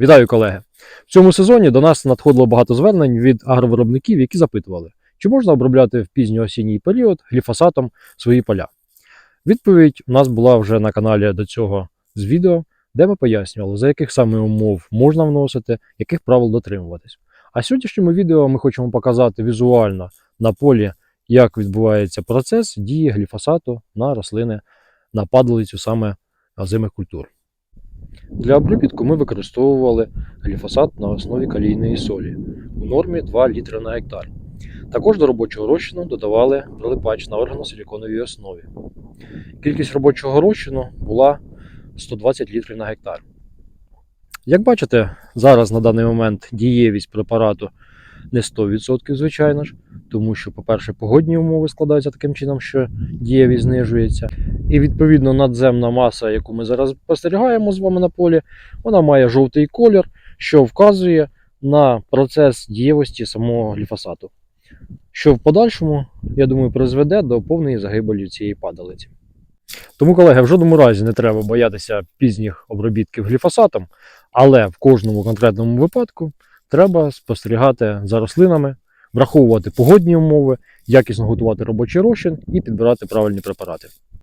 Вітаю, колеги! В цьому сезоні до нас надходило багато звернень від агровиробників, які запитували, чи можна обробляти в пізньоосінній період гліфосатом свої поля. Відповідь у нас була вже на каналі до цього з відео, де ми пояснювали, за яких саме умов можна вносити, яких правил дотримуватись. А в сьогоднішньому відео ми хочемо показати візуально на полі, як відбувається процес дії гліфосату на рослини, на падалицю саме озимих культур. Для обробітку ми використовували гліфосат на основі калійної солі у нормі 2 літри на гектар. Також до робочого розчину додавали прилипач на органосиліконовій основі. Кількість робочого розчину була 120 літрів на гектар. Як бачите, зараз на даний момент дієвість препарату не 100%, звичайно ж, тому що, по-перше, погодні умови складаються таким чином, що дієвість знижується. І відповідно надземна маса, яку ми зараз спостерігаємо з вами на полі, вона має жовтий колір, що вказує на процес дієвості самого гліфосату, що в подальшому, я думаю, призведе до повної загибелі цієї падалиці. Тому, колеги, в жодному разі не треба боятися пізніх обробітків гліфосатом, але в кожному конкретному випадку треба спостерігати за рослинами, враховувати погодні умови, якісно готувати робочий розчин і підбирати правильні препарати.